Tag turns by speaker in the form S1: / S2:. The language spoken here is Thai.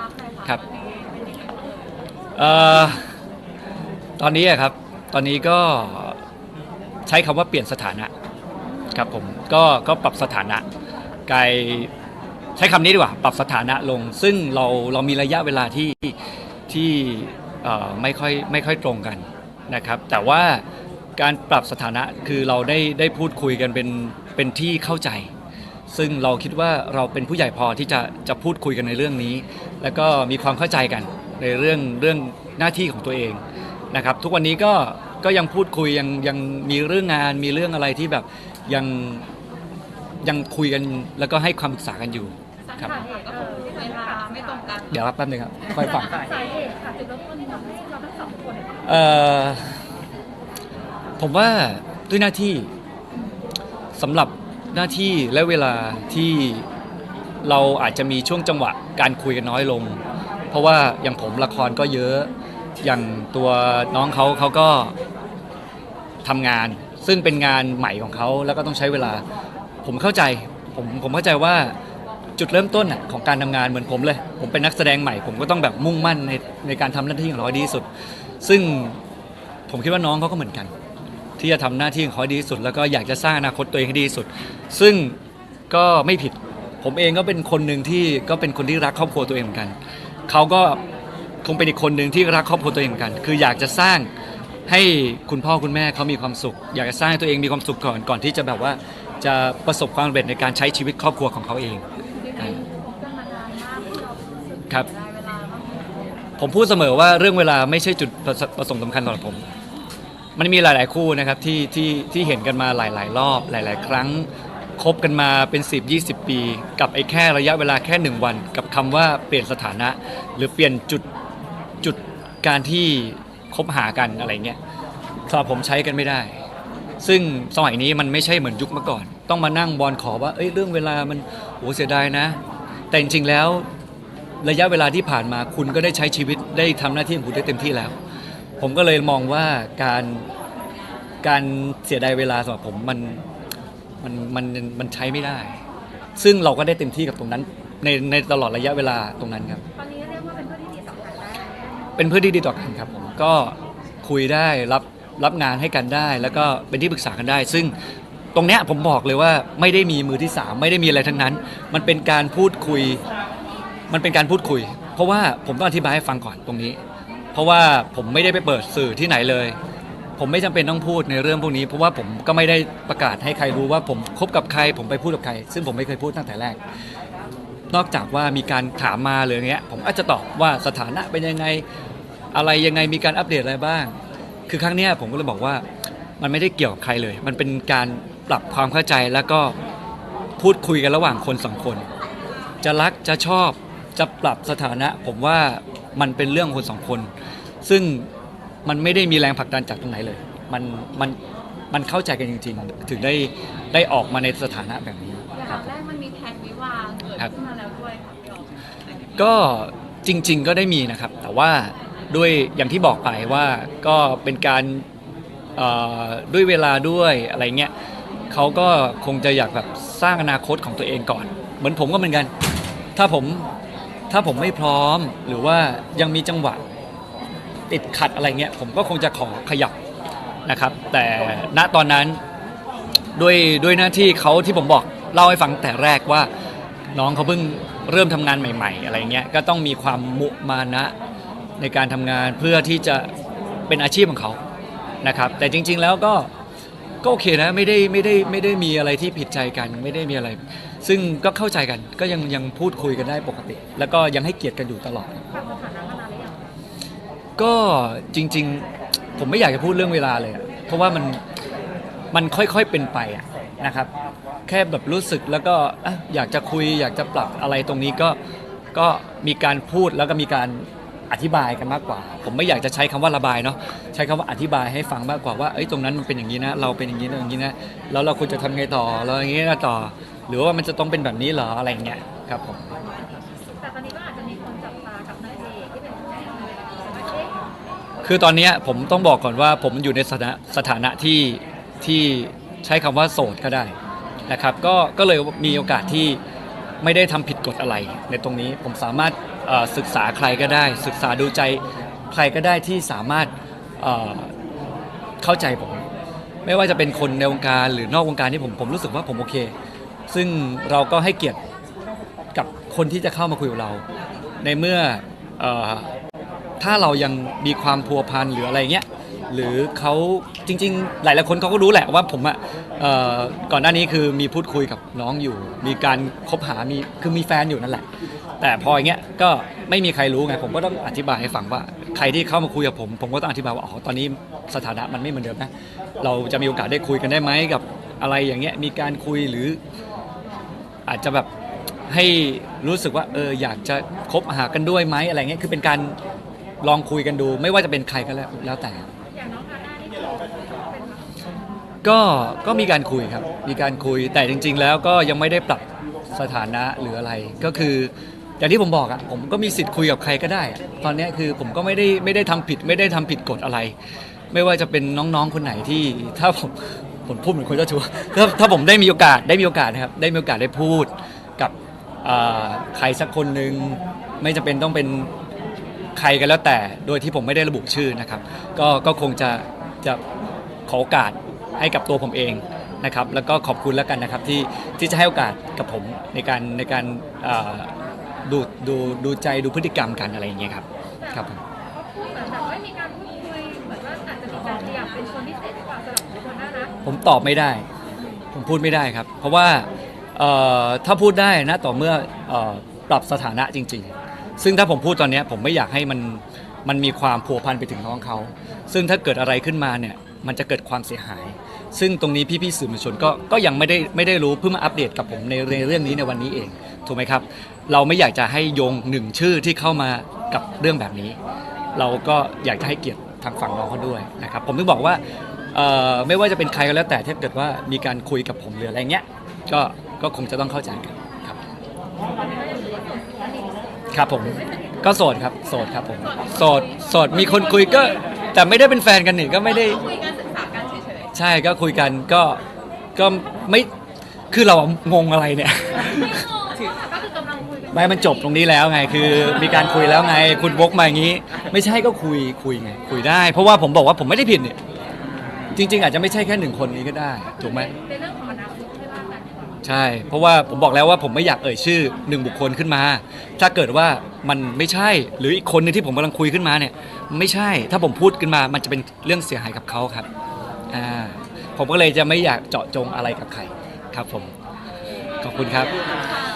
S1: รักเลยค่ะ
S2: ครับ
S1: เอ่
S2: อตอนนี้อะครับ ตอนนี้ก็ใช้คำว่าเปลี่ยนสถานะครับผมก็ก็ปรับสถานะกลายใช้คำนี้ดีกว่า ปรับสถานะลง ซึ่งเราเรามีระยะเวลาที่ที่เอ่อไม่ค่อยไม่ค่อยตรงกันนะครับ แต่ว่าการปรับสถานะคือเราได้ได้พูดคุยกันเป็นเป็นที่เข้าใจ ซึ่งเราคิดว่าเราเป็นผู้ใหญ่พอที่จะจะพูดคุยกันในเรื่องนี้ แล้วก็มีความเข้าใจกันในเรื่องเรื่องหน้าที่ของตัวเองนะครับ ทุกวันนี้ก็ก็ยังพูดคุยยังยังมีเรื่องงานมีเรื่องอะไรที่แบบยังยังคุยกันแล้วก็ให้ความปรึกษากันอยู่ครับ
S1: สาเหตุก็คือเวลาไม่ตรงกัน
S2: เดี๋ยวรับแป๊บนึงครับคอยฟัง
S1: สาเหตุค่ะจุดเริ่มต้นที่ทำให้เราทั้งสองคน
S2: เอ่อผมว่าด้วยหน้าที่สำหรับ หน้าที่และเวลาที่เราอาจจะมีช่วงจังหวะการคุยกันน้อยลง เพราะว่าอย่างผมละครก็เยอะอย่างตัวน้องเขาเขาก็ทำงาน ซึ่งเป็นงานใหม่ของเขาแล้วก็ต้องใช้เวลา ผมเข้าใจผมผมเข้าใจว่าจุดเริ่มต้นน่ะของการทำงานเหมือนผมเลย ผมเป็นนักแสดงใหม่ ผมก็ต้องแบบมุ่งมั่นในในการทำหน้าที่ของเราให้ดีที่สุด ซึ่งผมคิดว่าน้องเขาก็เหมือนกัน ที่จะทำหน้าที่ของเขาดีที่สุด แล้วก็อยากจะสร้างอนาคตตัวเองให้ดีที่สุด ซึ่งก็ไม่ผิด ผมเองก็เป็นคนหนึ่งที่ก็เป็นคนที่รักครอบครัวตัวเองเหมือนกัน เขาก็คงเป็นอีกคนหนึ่งที่รักครอบครัวตัวเองเหมือนกัน คืออยากจะสร้างให้คุณพ่อคุณแม่เขามีความสุข อยากจะสร้างให้ตัวเองมีความสุขก่อนก่อนที่จะแบบว่าจะประสบความสำเร็จในการใช้ชีวิตครอบครัวของเขาเอง
S1: ครั
S2: บผมพูดเสมอว่าเรื่องเวลาไม่ใช่จุดประสงค์สำคัญสำหรับผม มันมีหลาย ๆ คู่นะครับที่ที่ที่เห็นกันมาหลาย ๆ รอบหลาย ๆ ครั้งคบกันมาเป็น 10 20 ปี กับไอ้แค่ระยะเวลาแค่หนึ่งวัน กับคำว่าเปลี่ยนสถานะ หรือเปลี่ยนจุดจุดการที่คบหากันอะไรเงี้ยสำหรับผมใช้กันไม่ได้ ซึ่งสมัยนี้มันไม่ใช่เหมือนยุคเมื่อก่อน ต้องมานั่งบอลขอว่าเอ้ยเรื่องเวลามันโหเสียดายนะ แต่จริง ๆ แล้วระยะเวลาที่ผ่านมาคุณก็ได้ใช้ชีวิตได้ทำหน้าที่ของคุณได้เต็มที่แล้ว ผมก็เลยมองว่าการการเสียดายเวลาสำหรับผมมันมันมันมันใช้ไม่ได้ ซึ่งเราก็ได้เต็มที่กับตรงนั้น ในในตลอดระยะเวลาตรงนั้นครับ
S1: ตอนนี้เรียกว่าเป็นเพื่อนที่ดีต่อกันได้
S2: เป็นเพื่อนที่ดีต่อกันครับผมก็คุยได้รับรับงานให้กันได้ แล้วก็เป็นที่ปรึกษากันได้ ซึ่งตรงเนี้ยผมบอกเลยว่าไม่ได้มีมือที่สามไม่ได้มีอะไรทั้งนั้น มันเป็นการพูดคุย มันเป็นการพูดคุย เพราะว่าผมต้องอธิบายให้ฟังก่อนตรงนี้เพ ราะว่าผมไม่ได้ไปเปิดสื่อที่ไหนเลย ผมไม่จำเป็นต้องพูดในเรื่องพวกนี้ เพราะว่าผมก็ไม่ได้ประกาศให้ใครรู้ว่าผมคบกับใคร ผมไปพูดกับใคร ซึ่งผมไม่เคยพูดตั้งแต่แรก นอกจากว่ามีการถามมาหรืออย่างเงี้ย ผมอาจจะตอบว่าสถานะเป็นยังไงอะไรยังไงมีการอัปเดตอะไรบ้าง คือครั้งเนี้ยผมก็เลยบอกว่ามันไม่ได้เกี่ยวกับใครเลย มันเป็นการปรับความเข้าใจแล้วก็พูดคุยกันระหว่างคนสองคน จะรักจะชอบ จะปรับสถานะ ผมว่ามันเป็นเรื่องคนสองคน ซึ่งมันไม่ได้มีแรงผลักดันจากตรงไหนเลย มันมันมันเข้าใจกันจริงๆ ถึงได้ได้ออกมาในสถานะแบบนี้
S1: อย่างแรกมันมีแผนวิวาห์เกิด
S2: ครับ
S1: ขึ้นมาแล้วด้วยค่ะพี่อ๋อม
S2: ก็จริง ๆ ก็ได้มีนะครับ แต่ว่าด้วยอย่างที่บอกไปว่าก็เป็นการเอ่อด้วยเวลาด้วยอะไรเงี้ยเขาก็คงจะอยากแบบสร้างอนาคตของตัวเองก่อน เหมือนผมก็เหมือนกัน ถ้าผม ถ้าผมไม่พร้อมหรือว่ายังมีจังหวะติดขัดอะไรเงี้ยผมก็คงจะขอขยับนะครับ แต่ณตอนนั้นด้วยด้วยหน้าที่เขาที่ผมบอกเล่าให้ฟังแต่แรกว่าน้องเขาเพิ่งเริ่มทำงานใหม่ ๆ อะไรเงี้ยก็ต้องมีความมุมานะในการทำงานเพื่อที่จะเป็นอาชีพของเขานะครับ แต่จริง ๆ แล้วก็ ก็โอเคนะไม่ได้ไม่ได้ไม่ได้มีอะไรที่ผิดใจกันไม่ได้มีอะไร ซึ่งก็เข้าใจกันก็ยังยังพูดคุยกันได้ปกติ แล้วก็ยังให้เกียรติกันอยู่ตลอด
S1: ปรับสถานะมานานหรือยัง
S2: ก็จริง ๆ ผมไม่อยากจะพูดเรื่องเวลาเลยอะเพราะว่ามันมันค่อยๆเป็นไปอะนะครับ แค่แบบรู้สึกแล้วก็อะอยากจะคุย อยากจะปรับอะไรตรงนี้ก็ก็มีการพูดแล้วก็มีการ อธิบายกันมากกว่า ผมไม่อยากจะใช้คำว่าระบายเนาะใช้คำว่าอธิบายให้ฟังมากกว่าว่าเอ้ยตรงนั้นมันเป็นอย่างนี้นะ เราเป็นอย่างนี้นะอย่างนี้นะแล้วเราควรจะทำไงต่อเราอย่างนี้นะต่อ หรือว่ามันจะต้องเป็นแบบนี้เหรออะไรอย่างเงี้ยครับผม
S1: แต่ตอนนี้ก็อาจจะมีคนจับตากับนายเอกที่เป็นผู้ชายว่าเอ๊ะ
S2: คือตอนเนี้ยผมต้องบอกก่อนว่าผมอยู่ในสถานะสถานะที่ที่ใช้คำว่าโสดก็ได้นะครับก็ก็เลยมีโอกาสที่ไม่ได้ทำผิดกฎอะไรในตรงนี้ผมสามารถเอ่อ ศึกษาใครก็ได้ ศึกษาดูใจใครก็ได้ที่สามารถเข้าใจผม ไม่ว่าจะเป็นคนในวงการหรือนอกวงการที่ผมผมรู้สึกว่าผมโอเค ซึ่งเราก็ให้เกียรติกับคนที่จะเข้ามาคุยกับเรา ในเมื่ออถ้าเรายังมีความพัวพันหรืออะไรเงี้ยหรือเขาจริง ๆ หลายๆคนเขาก็รู้แหละว่าผมอะเอ่อก่อนหน้านี้คือมีพูดคุยกับน้องอยู่ มีการคบหามีคือมีแฟนอยู่นั่นแหละ แต่พออย่างเงี้ยก็ไม่มีใครรู้ไงผมก็ต้องอธิบายให้ฟังว่า ใครที่เข้ามาคุยกับผม ผมก็ต้องอธิบายว่าอ๋อตอนนี้สถานะมันไม่เหมือนเดิมนะเราจะมีโอกาสได้คุยกันได้ไหมกับอะไรอย่างเงี้ยมีการคุยหรือ อาจจะแบบให้รู้สึกว่าเอออยากจะคบหากันด้วยไหมอะไรเงี้ยคือเป็นการลองคุยกันดู ไม่ว่าจะเป็นใครก็แล้วแล้วแต่
S1: อย่างน้องฮาน่านี่คือเป็น
S2: ก็ก็มีการคุยครับ มีการคุยแต่จริง ๆ แล้วก็ยังไม่ได้ปรับสถานะหรืออะไรก็คือ อย่างที่ผมบอกอะผมก็มีสิทธิ์คุยกับใครก็ได้อะตอนเนี้ยคือผมก็ไม่ได้ไม่ได้ทำผิด ไม่ได้ทำผิดกฎอะไร ไม่ว่าจะเป็นน้องๆคนไหนที่ถ้าผมผมพูดเหมือนคนเจ้าชู้ถ้าถ้าผมได้มีโอกาสได้มีโอกาสนะครับได้มีโอกาสได้พูดกับเอ่อใครสักคนหนึ่งไม่จำเป็นต้องเป็นใครกันแล้วแต่ โดยที่ผมไม่ได้ระบุชื่อนะครับ ก็ก็คงจะจะขอโอกาสให้กับตัวผมเองนะครับ แล้วก็ขอบคุณแล้วกันนะครับที่ที่จะให้โอกาสกับผมในการในการเอ่อ ดูดูดูใจดูพฤติกรรมกันอะไรอย่างเงี้ยครับครับผม
S1: เขาพูดเหมือนแบบว่ามีการพูดคุยเหมือนว่าอาจจะมีการอยากเป็นคนพิเศษหรือเปล่าสำหรับคนน่ารัก
S2: ผมตอบไม่ได้ ผมพูดไม่ได้ครับ เพราะว่าเอ่อถ้าพูดได้นะต่อเมื่อเอ่อปรับสถานะจริง ๆ ซึ่งถ้าผมพูดตอนเนี้ยผมไม่อยากให้มันมันมีความผัวพันไปถึงน้องเขา ซึ่งถ้าเกิดอะไรขึ้นมาเนี่ยมันจะเกิดความเสียหาย ซึ่งตรงนี้พี่ๆสื่อมวลชนก็ก็ยังไม่ได้ไม่ได้รู้เพิ่งมาอัปเดตกับผมในในเรื่องนี้ในวันนี้เองถูกไหมครับ เราไม่อยากจะให้โยงหนึ่งชื่อที่เข้ามากับเรื่องแบบนี้ เราก็อยากจะให้เกียรติทางฝั่งน้องเขาด้วยนะครับ ผมถึงบอกว่าเอ่อไม่ว่าจะเป็นใครก็แล้วแต่ถ้าเกิดว่ามีการคุยกับผมหรืออะไรเงี้ยก็ก็คงจะต้องเข้าใจกันครับ ครับผมก็โสดครับโสดครับผมโสดโสดมีคนคุยก็แต่ไม่ได้เป็นแฟนกันนี่ก็ไม่ได้
S1: คุยกันศึกษากันเฉย
S2: ใช่ก็คุยกันก็ก็ไม่คือเราอะงงอะไรเนี่ย
S1: ๆ
S2: ไม่มันจบตรงนี้แล้วไง คือมีการคุยแล้วไง คุณวกมาอย่างนี้ ไม่ใช่ก็คุยคุยไง คุยได้ เพราะว่าผมบอกว่าผมไม่ได้ผิดเนี่ยจริง ๆ อาจจะไม่ใช่แค่หนึ่งคนนี้ก็ได้ถูกไหม
S1: ในเรื่องของอนาคตไม่ว่ากัน
S2: ใช่ เพราะว่าผมบอกแล้วว่าผมไม่อยากเอ่ยชื่อหนึ่งบุคคลขึ้นมา ถ้าเกิดว่ามันไม่ใช่ หรืออีกคนหนึงที่ผมกำลังคุยขึ้นมาเนี่ย ไม่ใช่ ถ้าผมพูดขึ้นมามันจะเป็นเรื่องเสียหายกับเขาครับอ่าผมก็เลยจะไม่อยากเจาะจงอะไรกับใครครับผมขอบคุณครับ
S1: ค่ะ